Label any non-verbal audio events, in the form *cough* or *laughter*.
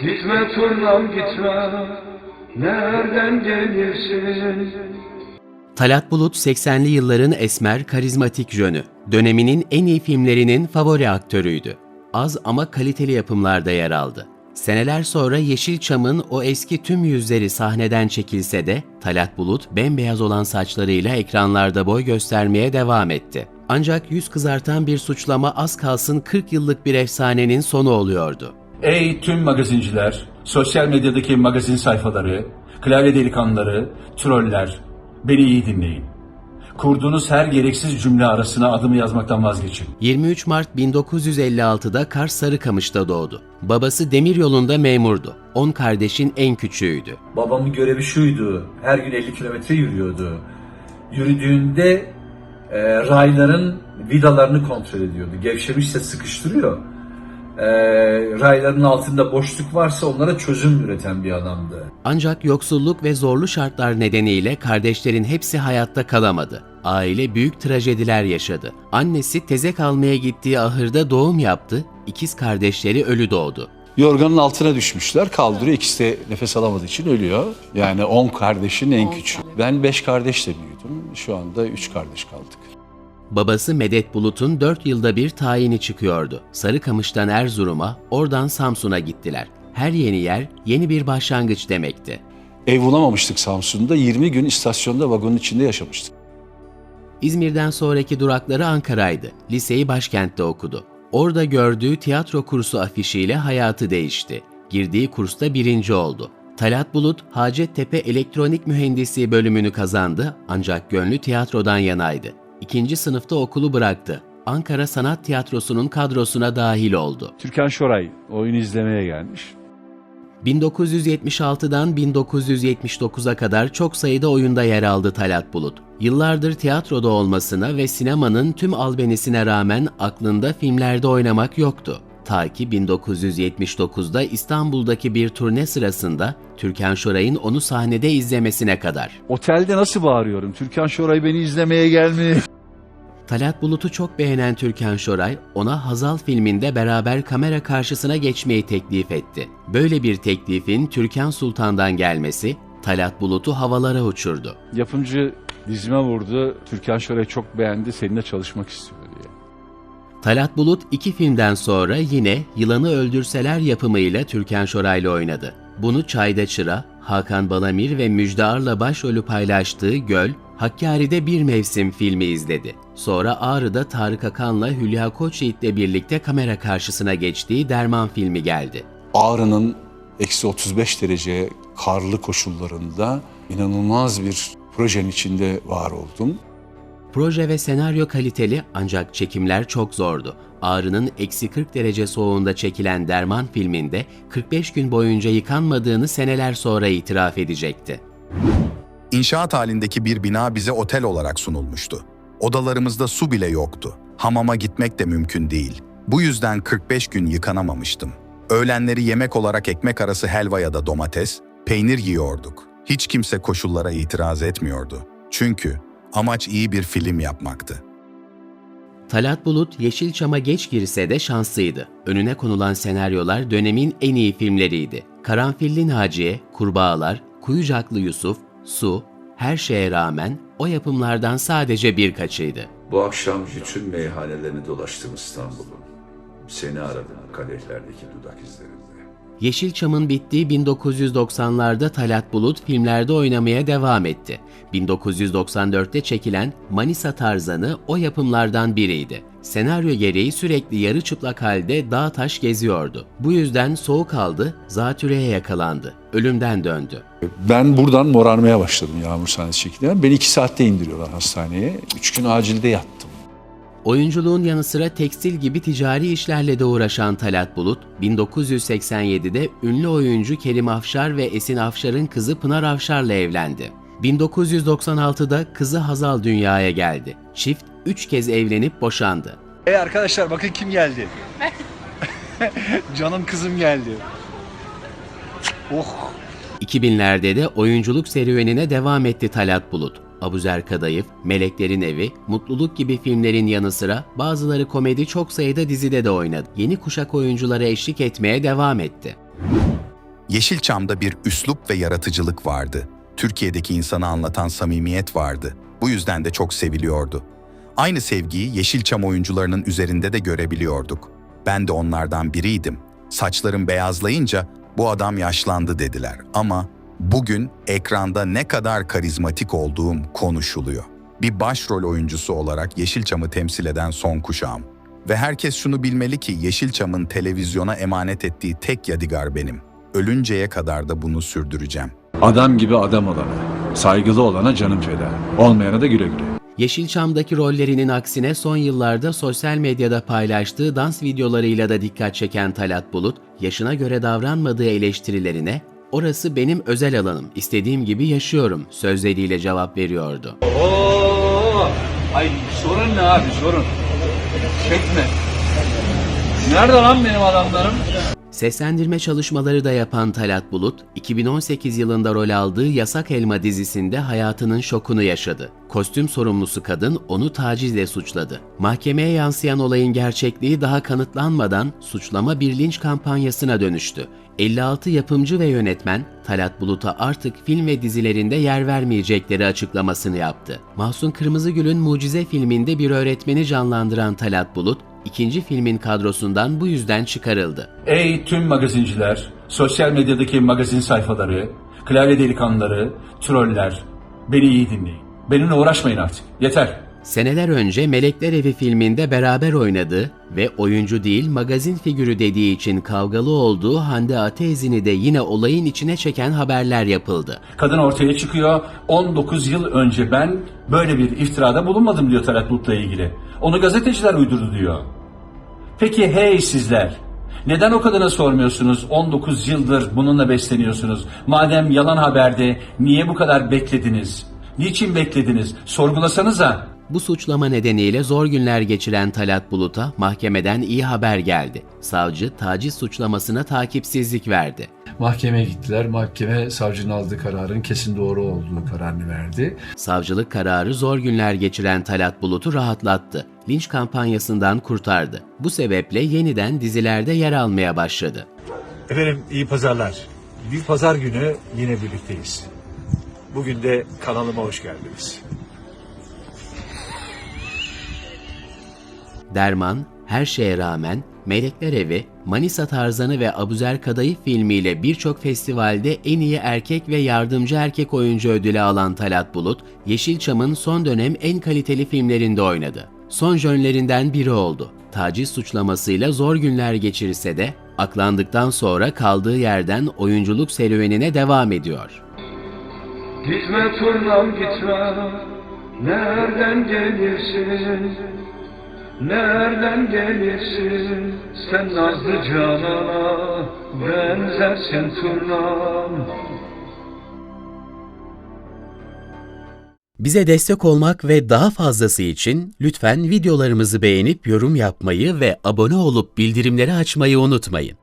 Gitme turnam gitme Nereden gelirsin Talat Bulut 80'li yılların esmer, karizmatik jönü. Döneminin en iyi filmlerinin favori aktörüydü. Az ama kaliteli yapımlarda yer aldı. Seneler sonra Yeşilçam'ın o eski tüm yüzleri sahneden çekilse de Talat Bulut bembeyaz olan saçlarıyla ekranlarda boy göstermeye devam etti. Ancak yüz kızartan bir suçlama az kalsın 40 yıllık bir efsanenin sonu oluyordu. Ey tüm magazinciler, sosyal medyadaki magazin sayfaları, klavye delikanlıları, troller, beni iyi dinleyin. Kurduğunuz her gereksiz cümle arasına adımı yazmaktan vazgeçin. 23 Mart 1956'da Kars Sarıkamış'ta doğdu. Babası demiryolunda memurdu. 10 kardeşin en küçüğüydü. Babamın görevi şuydu. Her gün 50 kilometre yürüyordu. Yürüdüğünde e, rayların vidalarını kontrol ediyordu. Gevşemişse sıkıştırıyor. E, rayların altında boşluk varsa onlara çözüm üreten bir adamdı. Ancak yoksulluk ve zorlu şartlar nedeniyle kardeşlerin hepsi hayatta kalamadı. Aile büyük trajediler yaşadı. Annesi teze kalmaya gittiği ahırda doğum yaptı, ikiz kardeşleri ölü doğdu. Yorganın altına düşmüşler. Kaldırıyor. İkisi de nefes alamadığı için ölüyor. Yani 10 kardeşin en küçüğü. Ben 5 kardeşle büyüdüm. Şu anda 3 kardeş kaldık. Babası Medet Bulut'un 4 yılda bir tayini çıkıyordu. Sarıkamış'tan Erzurum'a, oradan Samsun'a gittiler. Her yeni yer yeni bir başlangıç demekti. Ev bulamamıştık Samsun'da. 20 gün istasyonda vagonun içinde yaşamıştık. İzmir'den sonraki durakları Ankara'ydı. Liseyi başkentte okudu. Orada gördüğü tiyatro kursu afişiyle hayatı değişti. Girdiği kursta birinci oldu. Talat Bulut, Hacettepe Elektronik Mühendisliği bölümünü kazandı ancak gönlü tiyatrodan yanaydı. İkinci sınıfta okulu bıraktı. Ankara Sanat Tiyatrosu'nun kadrosuna dahil oldu. Türkan Şoray oyunu izlemeye gelmiş. 1976'dan 1979'a kadar çok sayıda oyunda yer aldı Talat Bulut. Yıllardır tiyatroda olmasına ve sinemanın tüm albenisine rağmen aklında filmlerde oynamak yoktu. Ta ki 1979'da İstanbul'daki bir turne sırasında Türkan Şoray'ın onu sahnede izlemesine kadar. Otelde nasıl bağırıyorum? Türkan Şoray beni izlemeye gelmiş. Talat Bulut'u çok beğenen Türkan Şoray, ona Hazal filminde beraber kamera karşısına geçmeyi teklif etti. Böyle bir teklifin Türkan Sultan'dan gelmesi, Talat Bulut'u havalara uçurdu. Yapımcı dizime vurdu. Türkan Şoray çok beğendi. Seninle çalışmak istiyor diye. Talat Bulut iki filmden sonra yine Yılanı Öldürseler yapımıyla Türkan Şoray'la oynadı. Bunu Çayda Çıra, Hakan Balamir ve Müjde Ar'la başrolü paylaştığı Göl, Hakkari'de Bir Mevsim filmi izledi. Sonra Ağrı'da Tarık Akan'la Hülya Koçyiğit'le birlikte kamera karşısına geçtiği Derman filmi geldi. Ağrı'nın eksi 35 derece karlı koşullarında inanılmaz bir projenin içinde var oldum. Proje ve senaryo kaliteli ancak çekimler çok zordu. Ağrı'nın eksi 40 derece soğuğunda çekilen Derman filminde 45 gün boyunca yıkanmadığını seneler sonra itiraf edecekti. İnşaat halindeki bir bina bize otel olarak sunulmuştu. Odalarımızda su bile yoktu. Hamama gitmek de mümkün değil. Bu yüzden 45 gün yıkanamamıştım. Öğlenleri yemek olarak ekmek arası helva ya da domates, peynir yiyorduk. Hiç kimse koşullara itiraz etmiyordu. Çünkü amaç iyi bir film yapmaktı. Talat Bulut Yeşilçam'a geç girse de şanslıydı. Önüne konulan senaryolar dönemin en iyi filmleriydi. Karanfilli Naciye, Kurbağalar, Kuyucaklı Yusuf, Su, Her Şeye Rağmen o yapımlardan sadece birkaçıydı. Bu akşam bütün meyhanelerini dolaştım İstanbul'un. Seni aradım kadehlerdeki dudak izlerinde. Yeşilçam'ın bittiği 1990'larda Talat Bulut filmlerde oynamaya devam etti. 1994'te çekilen Manisa Tarzanı o yapımlardan biriydi. Senaryo gereği sürekli yarı çıplak halde dağ taş geziyordu. Bu yüzden soğuk aldı, zatürreye yakalandı. Ölümden döndü. Ben buradan morarmaya başladım yağmur sahnesi çekilirken. Beni 2 saatte indiriyorlar hastaneye. 3 gün acilde yattım. Oyunculuğun yanı sıra tekstil gibi ticari işlerle de uğraşan Talat Bulut, 1987'de ünlü oyuncu Kerim Afşar ve Esin Afşar'ın kızı Pınar Afşar'la evlendi. 1996'da kızı Hazal dünyaya geldi. Çift 3 kez evlenip boşandı. Hey arkadaşlar bakın kim geldi. *laughs* Canım kızım geldi. Oh 2000'lerde de oyunculuk serüvenine devam etti Talat Bulut. Abuzer Kadayıf, Meleklerin Evi, Mutluluk gibi filmlerin yanı sıra bazıları komedi çok sayıda dizide de oynadı. Yeni kuşak oyunculara eşlik etmeye devam etti. Yeşilçam'da bir üslup ve yaratıcılık vardı. Türkiye'deki insanı anlatan samimiyet vardı. Bu yüzden de çok seviliyordu. Aynı sevgiyi Yeşilçam oyuncularının üzerinde de görebiliyorduk. Ben de onlardan biriydim. Saçlarım beyazlayınca bu adam yaşlandı dediler ama bugün ekranda ne kadar karizmatik olduğum konuşuluyor. Bir başrol oyuncusu olarak Yeşilçam'ı temsil eden son kuşağım. Ve herkes şunu bilmeli ki Yeşilçam'ın televizyona emanet ettiği tek yadigar benim. Ölünceye kadar da bunu sürdüreceğim. Adam gibi adam olana, saygılı olana canım feda. Olmayana da güle güle. Yeşilçam'daki rollerinin aksine son yıllarda sosyal medyada paylaştığı dans videolarıyla da dikkat çeken Talat Bulut, yaşına göre davranmadığı eleştirilerine "Orası benim özel alanım, istediğim gibi yaşıyorum." sözleriyle cevap veriyordu. Oo, ay sorun ne abi sorun. Çekme. Nerede lan benim adamlarım? Seslendirme çalışmaları da yapan Talat Bulut, 2018 yılında rol aldığı Yasak Elma dizisinde hayatının şokunu yaşadı. Kostüm sorumlusu kadın onu tacizle suçladı. Mahkemeye yansıyan olayın gerçekliği daha kanıtlanmadan suçlama bir linç kampanyasına dönüştü. 56 yapımcı ve yönetmen Talat Bulut'a artık film ve dizilerinde yer vermeyecekleri açıklamasını yaptı. Mahsun Kırmızıgül'ün Mucize filminde bir öğretmeni canlandıran Talat Bulut, ikinci filmin kadrosundan bu yüzden çıkarıldı. Ey tüm magazinciler, sosyal medyadaki magazin sayfaları, klavye delikanlıları, troller, beni iyi dinleyin. Benimle uğraşmayın artık. Yeter. Seneler önce Melekler Evi filminde beraber oynadı ve oyuncu değil magazin figürü dediği için kavgalı olduğu Hande Ateiz'ini de yine olayın içine çeken haberler yapıldı. Kadın ortaya çıkıyor. 19 yıl önce ben böyle bir iftirada bulunmadım diyor Talat Bulut'la ilgili. Onu gazeteciler uydurdu diyor. Peki hey sizler. Neden o kadına sormuyorsunuz? 19 yıldır bununla besleniyorsunuz. Madem yalan haberde niye bu kadar beklediniz? Niçin beklediniz? Sorgulasanıza. Bu suçlama nedeniyle zor günler geçiren Talat Bulut'a mahkemeden iyi haber geldi. Savcı taciz suçlamasına takipsizlik verdi. Mahkemeye gittiler. Mahkeme savcının aldığı kararın kesin doğru olduğu kararını verdi. Savcılık kararı zor günler geçiren Talat Bulut'u rahatlattı. Linç kampanyasından kurtardı. Bu sebeple yeniden dizilerde yer almaya başladı. Efendim iyi pazarlar. Bir pazar günü yine birlikteyiz. Bugün de kanalıma hoş geldiniz. Derman, Her Şeye Rağmen, Melekler Evi, Manisa Tarzanı ve Abuzer Kadayıf filmiyle birçok festivalde en iyi erkek ve yardımcı erkek oyuncu ödülü alan Talat Bulut, Yeşilçam'ın son dönem en kaliteli filmlerinde oynadı. Son jönlerinden biri oldu. Taciz suçlamasıyla zor günler geçirse de, aklandıktan sonra kaldığı yerden oyunculuk serüvenine devam ediyor. Gitme turnam gitme Nereden gelirsin Nereden gelirsin Sen nazlı canana Benzersin turnam Bize destek olmak ve daha fazlası için lütfen videolarımızı beğenip yorum yapmayı ve abone olup bildirimleri açmayı unutmayın.